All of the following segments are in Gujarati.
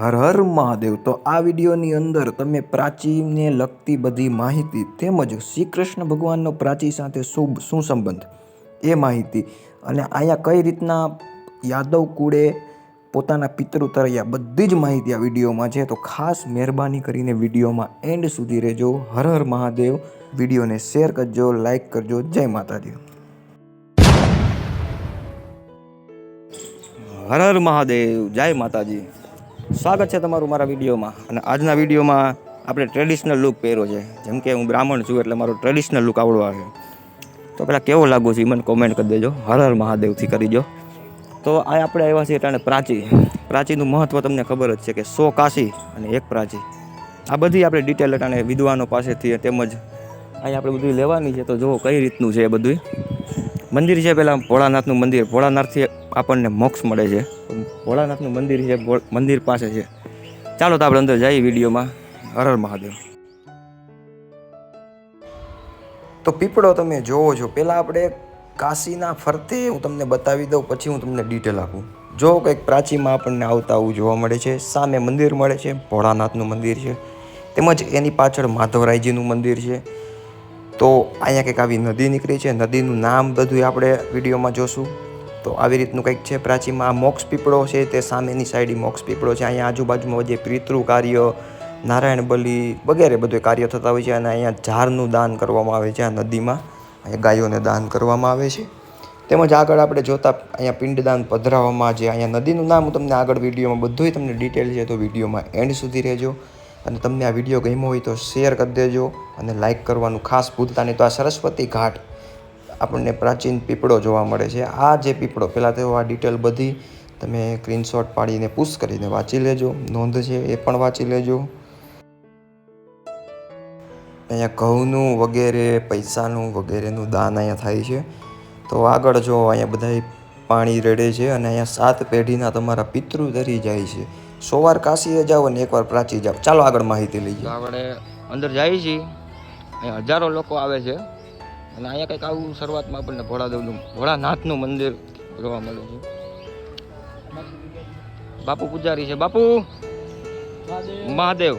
હર હર મહાદેવ. તો આ વિડીયોની અંદર તમે પ્રાચીને લગતી બધી માહિતી તેમજ શ્રી કૃષ્ણ ભગવાનનો પ્રાચી સાથે શું શું સંબંધ? એ માહિતી. અને અહીંયા કઈ રીતના યાદવ કુળે પોતાના પિતૃ તરૈયા બધી જ માહિતી આ વિડીયોમાં છે. તો ખાસ મહેરબાની કરીને વિડીયોમાં એન્ડ સુધી રહેજો. હર હર મહાદેવ. વિડીયોને શેર કરજો, લાઈક કરજો. જય માતાજી. હર હર મહાદેવ. જય માતાજી. સ્વાગત છે તમારું મારા વિડીયોમાં. અને આજના વિડીયોમાં આપણે ટ્રેડિશનલ લુક પહેર્યો છે. જેમ કે હું બ્રાહ્મણ છું એટલે મારો ટ્રેડિશનલ લુક આવડો આવે. તો પેલા કેવો લાગુ છે એ મને કોમેન્ટ કરી દેજો. હર હર મહાદેવથી કરીજો તો આ આપણે આવ્યા છીએ એટલે પ્રાચી. પ્રાચીનું મહત્ત્વ તમને ખબર જ છે કે સો કાશી અને એક પ્રાચી. આ બધી આપણે ડિટેલ અટાણે વિદ્વાનો પાસેથી તેમજ અહીંયા આપણે બધું લેવાની છે. તો જુઓ કઈ રીતનું છે એ બધું મંદિર છે પહેલાં ભોળાનાથનું મંદિર. ભોળાનાથથી આપણને મોક્ષ મળે છે. ભોળાનાથનું મંદિર છે મંદિર પાસે છે. ચાલો તો આપણે અંદર જઈએ વિડીયોમાં. હર હર મહાદેવ. તો પીપળો તમે જોવો છો. પહેલાં આપણે કાશીના ફરતે હું તમને બતાવી દઉં, પછી હું તમને ડિટેલ આપું. જો કંઈક પ્રાચીમાં આપણને આવતા આવું જોવા મળે છે, સામે મંદિર મળે છે, ભોળાનાથનું મંદિર છે, તેમજ એની પાછળ માધવરાયજીનું મંદિર છે. તો અહીંયા કંઈક આવી નદી નીકળી છે. નદીનું નામ બધું આપણે વિડીયોમાં જોશું. તો આવી રીતનું કંઈક છે પ્રાચીમાં મોક્ષ પીપળો છે તે સામેની સાઈડ મોક્ષ પીપળો છે. અહીંયા આજુબાજુમાં જે પિતૃ કાર્ય, નારાયણ બલિ વગેરે બધું કાર્ય થતા હોય છે અને અહીંયા ઝાડનું દાન કરવામાં આવે છે આ નદીમાં. અહીંયા ગાયોને દાન કરવામાં આવે છે. તેમજ આગળ આપણે જોતા અહીંયા પિંડદાન પધરાવવામાં જે અહીંયા નદીનું નામ હું તમને આગળ વિડીયોમાં બધુંય તમને ડિટેલ છે તો વિડીયોમાં એન્ડ સુધી રહેજો. અને તમને આ વીડિયો ગમ્યો હોય તો શેર કરી દેજો અને લાઇક કરવાનું ખાસ ભૂલતા નહીં. તો આ સરસ્વતી ઘાટ આપણને પ્રાચીન પીપળો જોવા મળે છે. આ જે પીપળો, પહેલાં તો આ ડિટેલ બધી તમે સ્ક્રીનશોટ પાડીને પુશ કરીને વાંચી લેજો. નોંધ છે એ પણ વાંચી લેજો. અહીંયા ઘઉંનું વગેરે, પૈસાનું વગેરેનું દાન અહીંયા થાય છે. તો આગળ જો અહીંયા બધા પાણી રેડે છે અને અહીંયા સાત પેઢીના તમારા પિતૃ ધરી જાય છે. સોવાર કાશીએ જાઓ અને એકવાર પ્રાચી જાઓ. ચાલો આગળ માહિતી લઈએ. આપણે અંદર જઈએ છીએ. અહીંયા હજારો લોકો આવે છે. અને અહીંયા કંઈક આવું શરૂઆતમાં આપણને ભોળાદેવનું ભોળાનાથનું મંદિર જોવા મળે છે. બાપુ પૂજારી છે. બાપુ! મહાદેવ.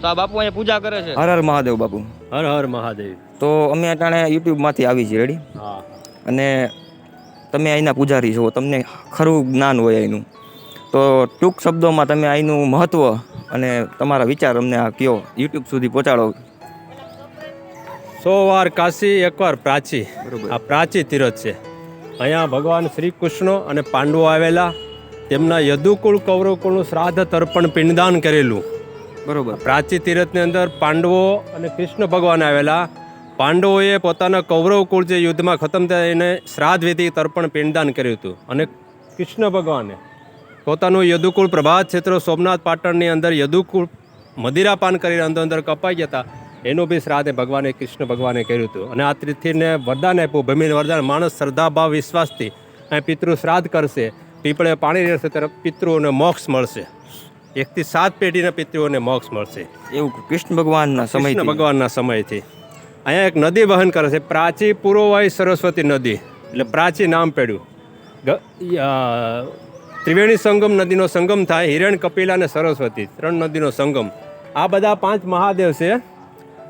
તો આ બાપુ અહીંયા પૂજા કરે છે? હર હર મહાદેવ બાપુ. હર હર મહાદેવ. તો અમે અટાણે યુટ્યુબમાંથી આવી છીએ રેડી અને તમે અહીંના પૂજારી છો તમને ખરું જ્ઞાન હોય અહીંનું. તો ટૂંક શબ્દોમાં તમે અહીંનું મહત્ત્વ અને તમારા વિચાર અમને આ કયો યુટ્યુબ સુધી પહોંચાડો. સો વાર કાશી એકવાર પ્રાચી. બરોબર. આ પ્રાચી તીરથ છે. અહીંયા ભગવાન શ્રી કૃષ્ણ અને પાંડવો આવેલા. તેમના યદુકુળ કૌરવકુળનું શ્રાદ્ધ તર્પણ પિંડદાન કરેલું. બરોબર. પ્રાચી તીરથની અંદર પાંડવો અને કૃષ્ણ ભગવાન આવેલા. પાંડવોએ પોતાના કૌરવકુળ જે યુદ્ધમાં ખતમ થયા એને શ્રાદ્ધ વિધિ તર્પણ પિંડદાન કર્યું હતું. અને કૃષ્ણ ભગવાને પોતાનું યદુકુળ પ્રભાત ક્ષેત્ર સોમનાથ પાટણની અંદર યદુકુળ મદિરાપાન કરીને અંદર અંદર કપાઈ ગયા હતા. એનું બી શ્રાદ્ધ ભગવાને કૃષ્ણ ભગવાને કર્યું હતું. અને આ તિથિને વરદાન આપ્યું. ભૂમિને વરદાન માણસ શ્રદ્ધાભાવ વિશ્વાસથી અહીં પિતૃ શ્રાદ્ધ કરશે. પીપળે પાણી રહેશે ત્યારે પિતૃઓને મોક્ષ મળશે. એકથી સાત પેઢીના પિતૃઓને મોક્ષ મળશે. એવું કૃષ્ણ ભગવાનના સમય ભગવાનના સમયથી. અહીંયા એક નદી વહન કરે છે. પ્રાચી પૂર્વવાય સરસ્વતી નદી. એટલે પ્રાચી નામ પડ્યું. ત્રિવેણી સંગમ નદીનો સંગમ થાય. હિરણ કપિલા અને સરસ્વતી. ત્રણ નદીનો સંગમ. આ બધા પાંચ મહાદેવ છે.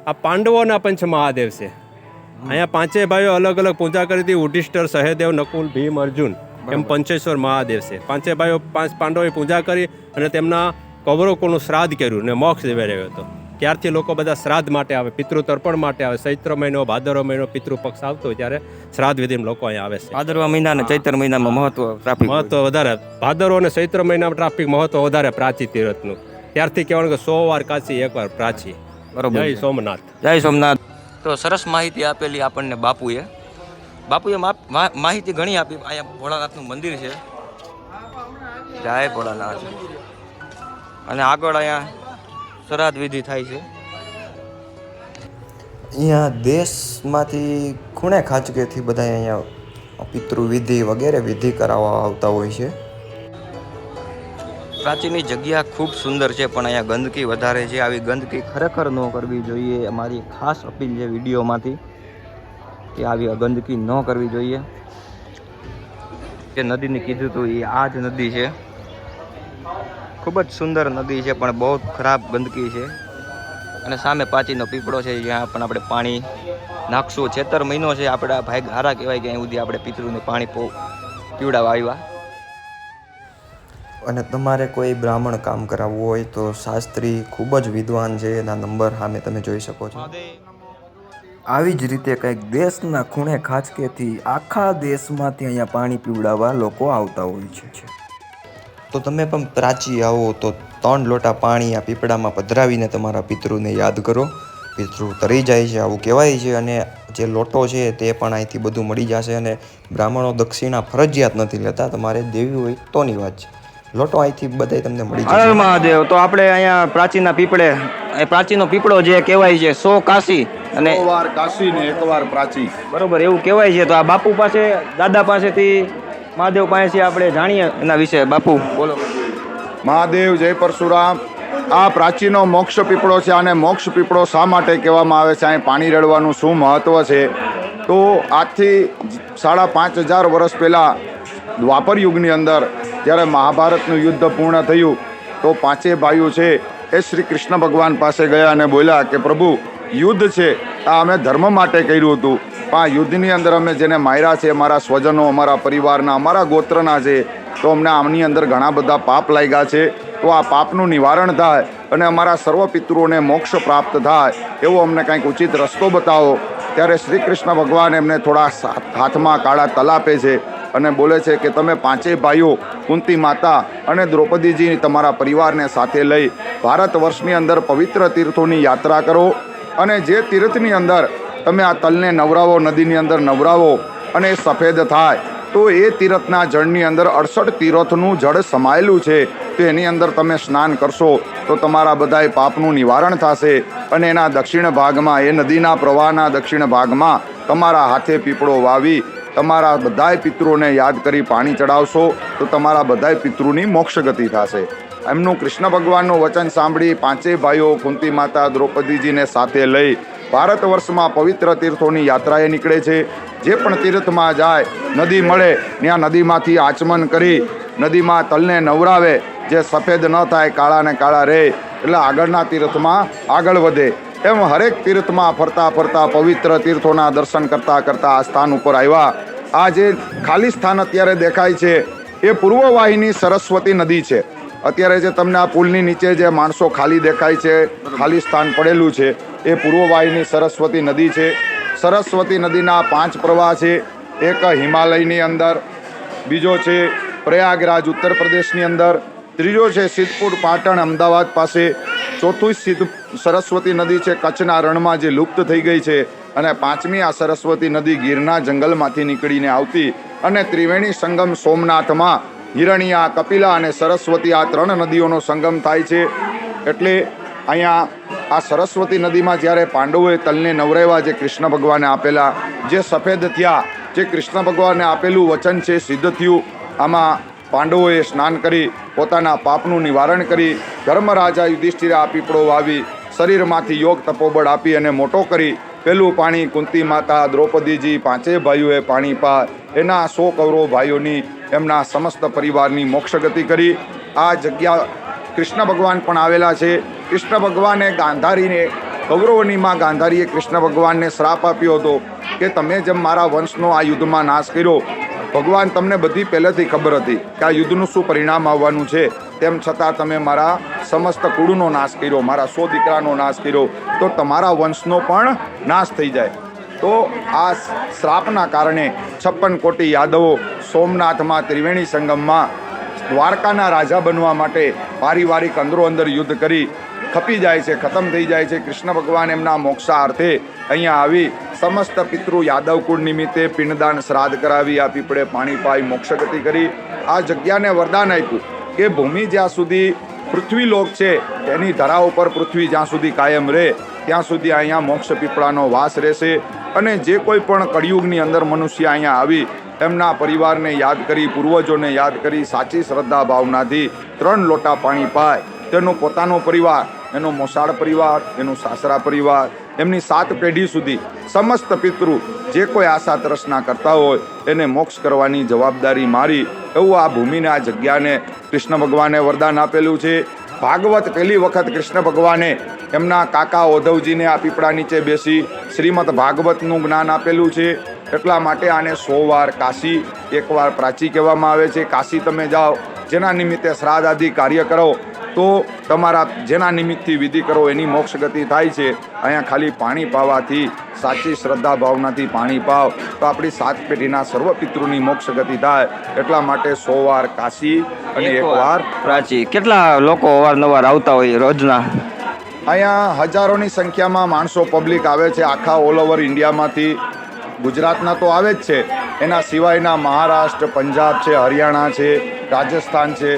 આ પાંડવોના પંચ મહાદેવ છે. અહીંયા પાંચેય ભાઈઓ અલગ અલગ પૂજા કરી હતી. ઉઢિષ્ઠર સહદેવ નકુલ ભીમ અર્જુન એમ પંચેશ્વર મહાદેવ છે. પાંચે ભાઈઓ પાંચ પાંડવોએ પૂજા કરી અને તેમના કૌરવકોનું શ્રાદ્ધ કર્યું ને મોક્ષ દેવાયો હતો. ત્યારથી લોકો બધા શ્રાદ્ધ માટે આવે પિતૃ તર્પણ માટે આવે. ચૈત્ર મહિનો ભાદરવો મહિનો પિતૃ પક્ષ આવતો હોય ત્યારે શ્રાદ્ધ વિધિમાં લોકો અહીંયા આવે છે. ભાદરવા મહિના અને ચૈત્ર મહિનામાં મહત્વ ટ્રાફિક મહત્વ વધારે. ભાદરવો અને ચૈત્ર મહિનામાં ટ્રાફિક મહત્વ વધારે પ્રાચી તીરથનું. ત્યારથી કહેવાનું કે સો વાર કાશી એકવાર પ્રાચી. બરોબર જય સોમનાથ. જય સોમનાથ. તો સરસ માહિતી આપેલી આપણને બાપુએ. બાપુએ માહિતી ઘણી આપી. અહીંયા ભોળાનાથનું મંદિર છે. જય ભોળાનાથ. અને આગળ અહીંયા શ્રાદ્ધ વિધિ થાય છે. અહીંયા દેશમાંથી ખૂણે ખાંચકેથી બધા અહીંયા પિતૃ વિધિ વગેરે વિધિ કરાવવા આવતા હોય છે. પ્રાચીનની જગ્યા ખૂબ સુંદર છે, પણ અહીંયા ગંદકી વધારે છે. આવી ગંદકી ખરેખર ન કરવી જોઈએ. અમારી ખાસ અપીલ છે વિડીયોમાંથી કે આવી ગંદકી ન કરવી જોઈએ. જે નદીને કીધું હતું એ આ જ નદી છે. ખૂબ જ સુંદર નદી છે, પણ બહુ ખરાબ ગંદકી છે. અને સામે પાચીનો પીપળો છે, જ્યાં પણ આપણે પાણી નાખશું. છેતર મહિનો છે, આપણા ભાઈ હારા કહેવાય કે અહીં સુધી આપણે પિતૃને પાણી પીવડાવવા આવ્યા. અને તમારે કોઈ બ્રાહ્મણ કામ કરાવવું હોય તો શાસ્ત્રી ખૂબ જ વિદ્વાન છે. એના નંબર સામે તમે જોઈ શકો છો. આવી જ રીતે કંઈક દેશના ખૂણે ખાચકેથી આખા દેશમાંથી અહીંયા પાણી પીવડાવવા લોકો આવતા હોય છે. તો તમે પણ પ્રાચી આવો તો ત્રણ લોટા પાણી આ પીપળામાં પધરાવીને તમારા પિતૃને યાદ કરો. પિતૃ તરી જાય છે, આવું કહેવાય છે અને જે લોટો છે તે પણ અહીંથી બધું મળી જશે અને બ્રાહ્મણો દક્ષિણા ફરજિયાત નથી લેતા. તમારે દેવી હોય તોની વાત છે. લોટો અહીંથી બધાય તમને મળી જશે. હર મહાદેવ તો આપણે અહીંયા પ્રાચીના પીપળે એ પ્રાચીનો પીપળો જે કહેવાય છે સો કાશી અને વાર કાશી ને એકવાર પ્રાચી. બરોબર એવું કહેવાય છે. તો આ બાપુ પાસે દાદા પાસેથી મહાદેવ પાસેથી આપણે જાણીએ એના વિશે. બાપુ બોલો. મહાદેવ જય પરશુરામ. આ પ્રાચીનો મોક્ષ પીપળો છે અને મોક્ષ પીપળો શા માટે કહેવામાં આવે છે? અહીં પાણી રેડવાનું શું મહત્ત્વ છે? તો આજથી સાડા પાંચ હજાર વર્ષ પહેલાં દ્વાપર યુગની અંદર જ્યારે મહાભારતનું યુદ્ધ પૂર્ણ થયું તો પાંચે ભાઈઓ છે એ શ્રી કૃષ્ણ ભગવાન પાસે ગયા અને બોલ્યા કે પ્રભુ, યુદ્ધ છે, આ અમે ધર્મ માટે કર્યું હતું. પણ આ યુદ્ધની અંદર અમે જેને માર્યા છે, અમારા સ્વજનો, અમારા પરિવારના, અમારા ગોત્રના છે, તો અમને આમની અંદર ઘણા બધા પાપ લાગ્યા છે. તો આ પાપનું નિવારણ થાય અને અમારા સર્વ પિતૃઓને મોક્ષ પ્રાપ્ત થાય એવો અમને કંઈક ઉચિત રસ્તો બતાવો. ત્યારે શ્રી કૃષ્ણ ભગવાન એમને થોડા હાથમાં કાળા તલાપે છે અને બોલે છે કે તમે પાંચેય ભાઈઓ, કુંતી માતા અને દ્રૌપદીજી તમારા પરિવારને સાથે લઈ ભારત વર્ષની અંદર પવિત્ર તીર્થોની યાત્રા કરો અને જે તીર્થની અંદર તમે આ તલને નવરાવો, નદીની અંદર નવરાવો અને સફેદ થાય, તો એ તીરથના જળની અંદર અડસઠ તીરથનું જળ સમાયેલું છે, તો એની અંદર તમે સ્નાન કરશો. તો તમારા બધાય પાપનું નિવારણ થશે અને એના દક્ષિણ ભાગમાં, એ નદીના પ્રવાહના દક્ષિણ ભાગમાં તમારા હાથે પીપળો વાવી તમારા બધાય પિતૃઓને યાદ કરી પાણી ચડાવશો તો તમારા બધાય પિતૃની મોક્ષ ગતિ થશે. એમનું કૃષ્ણ ભગવાનનું વચન સાંભળી પાંચેય ભાઈઓ કુંતી માતા દ્રૌપદીજીને સાથે લઈ ભારત વર્ષમાં પવિત્ર તીર્થોની યાત્રાએ નીકળે છે. જે પણ તીર્થમાં જાય, નદી મળે, ત્યાં નદીમાંથી આચમન કરી નદીમાં તલને નવરાવે જે સફેદ ન થાય, કાળા ને કાળા રહે, એટલે આગળના તીર્થમાં આગળ વધે. એમ હરેક તીર્થમાં ફરતા ફરતા પવિત્ર તીર્થોના દર્શન કરતા કરતા આ સ્થાન ઉપર આવ્યા. આ જે ખાલી સ્થાન અત્યારે દેખાય છે, એ પૂર્વવાહિની સરસ્વતી નદી છે. અત્યારે જે તમને આ પુલની નીચે જે માણસો ખાલી દેખાય છે, ખાલી સ્થાન પડેલું છે, એ પૂર્વવાહિની સરસ્વતી નદી છે. સરસ્વતી નદીના પાંચ પ્રવાહ છે, એક હિમાલયની અંદર, બીજો છે પ્રયાગરાજ ઉત્તર પ્રદેશની અંદર ત્રીજો છે સિદ્ધપુર પાટણ અમદાવાદ પાસે. ચોથું સિદ્ધ સરસ્વતી નદી છે કચ્છના રણમાં જે લુપ્ત થઈ ગઈ છે અને પાંચમી આ સરસ્વતી નદી ગીરના જંગલમાંથી નીકળીને આવતી અને ત્રિવેણી સંગમ સોમનાથમાં હિરણિયા, કપિલા અને સરસ્વતી આ ત્રણ નદીઓનો સંગમ થાય છે. એટલે અહીંયા આ સરસ્વતી નદીમાં જ્યારે પાંડવોએ તલને નવરેવા જે કૃષ્ણ ભગવાને આપેલા, જે સફેદ થયા, જે કૃષ્ણ ભગવાને આપેલું વચન છે, સિદ્ધ થયું. આમાં પાંડવોએ સ્નાન કરી પોતાના પાપનું નિવારણ કરી ધર્મરાજા યુધિષ્ઠિરે આ પીપળો વાવી શરીરમાંથી યોગ તપોબળ આપી અને મોટો કરી પેલું પાણી કુંતી માતા દ્રૌપદીજી પાંચેય ભાઈઓએ પાણી પા. એના સો કૌરવ ભાઈઓની એમના સમસ્ત પરિવારની મોક્ષ ગતિ કરી. આ જગ્યા કૃષ્ણ ભગવાન પણ આવેલા છે. કૃષ્ણ ભગવાને ગાંધારીને, કૌરવોની ગાંધારીએ કૃષ્ણ ભગવાનને શ્રાપ આપ્યો હતો કે તમે જેમ મારા વંશનો આ યુદ્ધમાં નાશ કર્યો ભગવાન તમને બધી પહેલેથી ખબર હતી કે આ યુદ્ધનું શું પરિણામ આવવાનું છે. તેમ છતાં તમે મારા સમસ્ત કુળનો નાશ કર્યો, મારા સો દીકરાનો નાશ કર્યો. તો તમારા વંશનો પણ નાશ થઈ જાય. તો આ શ્રાપના કારણે છપ્પન કોટી યાદવો સોમનાથમાં ત્રિવેણી સંગમમાં દ્વારકાના રાજા બનવા માટે પારિવારિક અંદરો અંદર યુદ્ધ કરી ખપી જાય છે, ખતમ થઈ જાય છે. કૃષ્ણ ભગવાન એમના મોક્ષાર્થે અહીંયા આવી સમસ્ત પિતૃ યાદવ કુળ નિમિત્તે પિંડદાન શ્રાદ્ધ કરાવી, આ પીપળે પાણી પાઈ મોક્ષગતિ કરી. આ જગ્યાને વરદાન આપ્યું કે ભૂમિ જ્યાં સુધી પૃથ્વીલોક છે એની ધરા ઉપર પૃથ્વી જ્યાં સુધી કાયમ રહે, ત્યાં સુધી અહીંયા મોક્ષ પીપળાનો વાસ રહેશે. અને જે કોઈ પણ કળિયુગની અંદર મનુષ્ય અહીંયા આવી એમના પરિવારને યાદ કરી, પૂર્વજોને યાદ કરી સાચી શ્રદ્ધા ભાવનાથી ત્રણ લોટા પાણી પાય. તેનો પોતાનો પરિવાર, એનો મોસાળ પરિવાર, એનો સાસરા પરિવાર, એમની સાત પેઢી સુધી સમસ્ત પિતૃ જે કોઈ આશા તરસના કરતા હોય એને મોક્ષ કરવાની જવાબદારી મારી. એવું આ ભૂમિને, આ જગ્યાને કૃષ્ણ ભગવાને વરદાન આપેલું છે. ભાગવત પહેલી વખત કૃષ્ણ ભગવાને એમના કાકા ઓધવજીને આ પીપળા નીચે બેસી શ્રીમદ ભાગવતનું જ્ઞાન આપેલું છે. એટલા માટે આને સો વાર કાશી એકવાર પ્રાચી કહેવામાં આવે છે. કાશી તમે જાઓ જેના નિમિત્તે શ્રાદ્ધ આદિ કાર્ય કરો તો તમારા જેના નિમિત્તથી વિધિ કરો એની મોક્ષ ગતિ થાય છે. અહીંયા ખાલી પાણી પાવાથી સાચી શ્રદ્ધા ભાવનાથી પાણી પાવ તો આપણી સાત પેઢીના સર્વ પિતૃની મોક્ષ ગતિ થાય. એટલા માટે સો વાર કાશી અને એકવાર પ્રાચી. કેટલા લોકો અવારનવાર આવતા હોય રોજના? અહીંયા હજારોની સંખ્યામાં માણસો પબ્લિક આવે છે. આખા ઓલ ઓવર ઇન્ડિયામાંથી ગુજરાતના તો આવે જ છે. એના સિવાયના મહારાષ્ટ્ર પંજાબ છે હરિયાણા છે રાજસ્થાન છે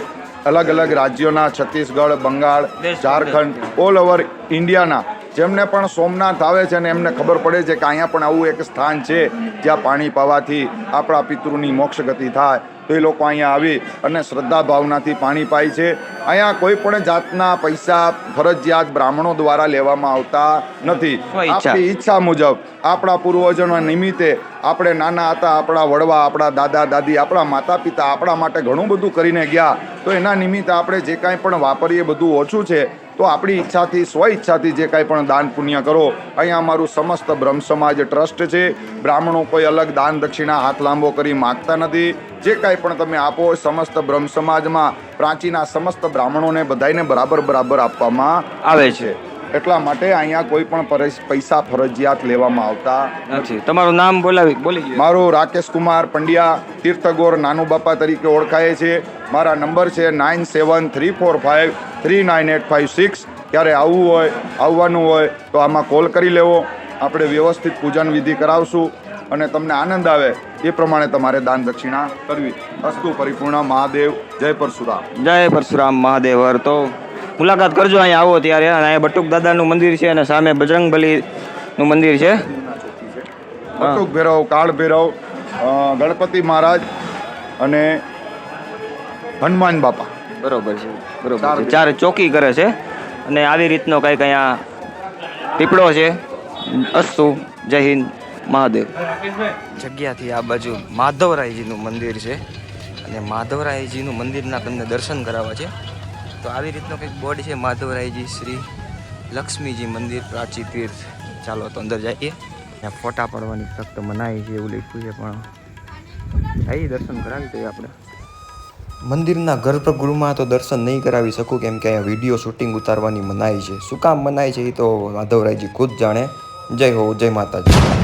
અલગ અલગ રાજ્યોના છત્તીસગઢ બંગાળ ઝારખંડ ઓલ ઓવર ઇન્ડિયાના. જેમને પણ સોમનાથ આવે છે અને એમને ખબર પડે છે કે અહીંયા પણ આવું એક સ્થાન છે જ્યાં પાણી પાવાથી આપણા પિતૃની મોક્ષ ગતિ થાય. તો એ લોકો અહીંયા આવી અને શ્રદ્ધા ભાવનાથી પાણી પાય છે. અહીંયા કોઈ પણ જાતના પૈસા ફરજિયાત બ્રાહ્મણો દ્વારા લેવામાં આવતા નથી. આપણી ઈચ્છા મુજબ આપણા પૂર્વજોના નિમિત્તે આપણે નાના હતા આપણા વડવા આપણા દાદા દાદી આપણા માતા પિતા આપણા માટે ઘણું બધું કરીને ગયા. તો એના નિમિત્તે આપણે જે કાંઈ પણ વાપરીએ બધું ઓછું છે. તો આપણી ઈચ્છાથી, સ્વ ઈચ્છાથી જે કાંઈ પણ દાન પુણ્ય કરો, અહીંયા અમારું સમસ્ત બ્રહ્મ સમાજ ટ્રસ્ટ છે. બ્રાહ્મણો કોઈ અલગ દાન દક્ષિણા હાથ લાંબો કરી માગતા નથી. જે કાંઈ પણ તમે આપો સમસ્ત બ્રહ્મ સમાજમાં પ્રાચીના સમસ્ત બ્રાહ્મણોને બધાને બરાબર બરાબર આપવામાં આવે છે. એટલા માટે અહીંયા કોઈ પણ પૈસા ફરજિયાત લેવામાં આવતા નથી. તમારું નામ બોલાવી બોલી મારું રાકેશ કુમાર પંડ્યા તીર્થગોર નાનું બાપા તરીકે ઓળખાય છે. મારા નંબર છે nine seven three four five three nine eight five six. ક્યારે આવવું હોય આવવાનું હોય તો આમાં કોલ કરી લેવો. આપણે વ્યવસ્થિત પૂજન વિધિ કરાવશું અને તમને આનંદ આવે એ પ્રમાણે તમારે દાન દક્ષિણા કરવી. અસ્તુ પરિપૂર્ણ મહાદેવ જય પરશુરામ. જય પરશુરામ મહાદેવ તો મુલાકાત કરજો અહીંયા આવો ત્યારે. અને અહીંયા બટુક દાદાનું મંદિર છે અને સામે બજરંગ બલીનું મંદિર છે. બટુક ભૈરવ કાળ ભૈરવ ગણપતિ મહારાજ અને હનુમાન બાપા. બરોબર છે બરોબર ચાર ચોકી કરે છે અને આવી રીતનો કંઈક અહીંયા પીપળો છે. અસ્તુ જય હિન્દ મહાદેવ. જગ્યાથી આ બાજુ માધવરાયજીનું મંદિર છે. અને માધવરાયજીનું મંદિરના તમને દર્શન કરાવવા છે. તો આવી રીતનો કંઈક બોર્ડ છે, માધવરાયજી શ્રી લક્ષ્મીજી મંદિર, પ્રાચી તીર્થ. ચાલો તો અંદર જઈએ. ત્યાં ફોટા પાડવાની ફક્ત મનાઈ છે એવું લખ્યું છે, પણ આવી દર્શન કરાવી દઈએ આપણે. મંદિરના ગર્ભગૃહમાં તો દર્શન નહીં કરાવી શકું કેમ કે અહીંયા વીડિયો શૂટિંગ ઉતારવાની મનાઈ છે. શું કામ મનાઈ છે એ તો માધવરાયજી ખુદ જાણે. જય હો, જય માતાજી.